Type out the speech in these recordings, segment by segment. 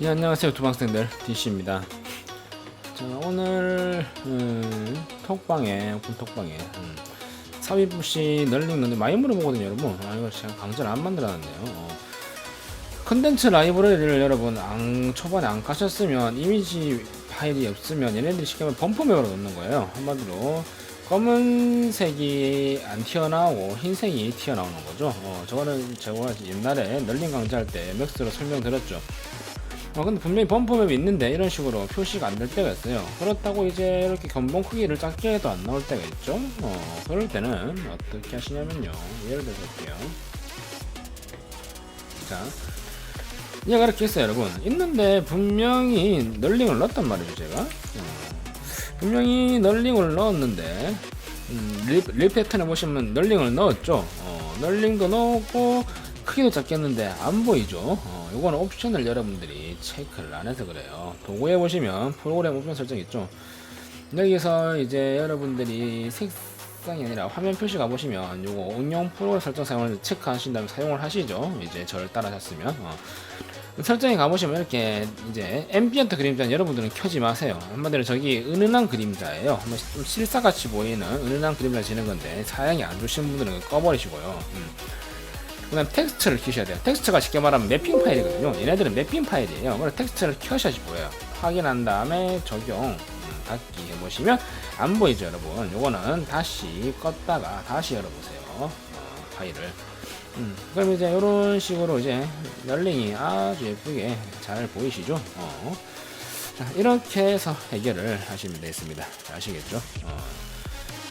예, 안녕하세요. 두방생들 DC입니다. 자 오늘 음, 톡방에 오픈 톡방에 음, 사위부시 널링 런데 많이 물어보거든요 여러분. 아 이거 제가 강제를 안 만들어놨네요. 어. 컨텐츠 라이브러리를 여러분 안, 초반에 안 까셨으면 이미지 파일이 없으면 얘네들이 쉽게 말하면 범퍼맵으로 넣는 거예요 한마디로. 검은색이 안 튀어나오고 흰색이 튀어나오는 거죠. 어, 저거는 제가 옛날에 널링 강좌할 때 맥스로 설명드렸죠 어, 근데 분명히 범퍼맵이 있는데 이런 식으로 표시가 안 될 때가 있어요. 그렇다고 이제 이렇게 견본 크기를 작게 해도 안 나올 때가 있죠. 어, 그럴 때는 어떻게 하시냐면요. 예를 들어 볼게요. 자, 얘가 이렇게 있어요, 여러분. 있는데 분명히 널링을 넣었단 말이죠, 제가. 어, 분명히 널링을 넣었는데, 음, 립, 립 패턴에 보시면 널링을 넣었죠. 어, 널링도 넣었고, 크기도 작겠는데 안 보이죠. 어, 요거는 옵션을 여러분들이 체크를 안 해서 그래요. 도구에 보시면 프로그램 옵션 설정 있죠. 여기서 이제 여러분들이 색상이 아니라 화면 표시 가 보시면 요거 응용 프로그램 설정 사용을 체크하신 다음에 사용을 하시죠. 이제 저를 따라하셨으면. 어. 설정에 가보시면 이렇게 이제 앰비언트 그림자는 여러분들은 켜지 마세요. 한마디로 저기 은은한 그림자예요. 좀 실사같이 보이는 은은한 그림자 지는 건데 사양이 안 좋으신 분들은 꺼버리시고요. 음. 그다음 텍스트를 키셔야 돼요. 텍스트가 쉽게 말하면 매핑 파일이거든요. 얘네들은 매핑 파일이에요. 그래서 텍스트를 켜셔야지 보여요. 확인한 다음에 적용 음, 닫기 해보시면 안 보이죠, 여러분. 요거는 다시 껐다가 다시 열어보세요. 어, 파일을. 음, 그럼 이제 이런 식으로 이제 널링이 아주 예쁘게 잘 보이시죠? 어. 자, 이렇게 해서 해결을 하시면 되겠습니다. 자, 아시겠죠? 어.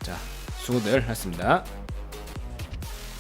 자, 수고들 했습니다.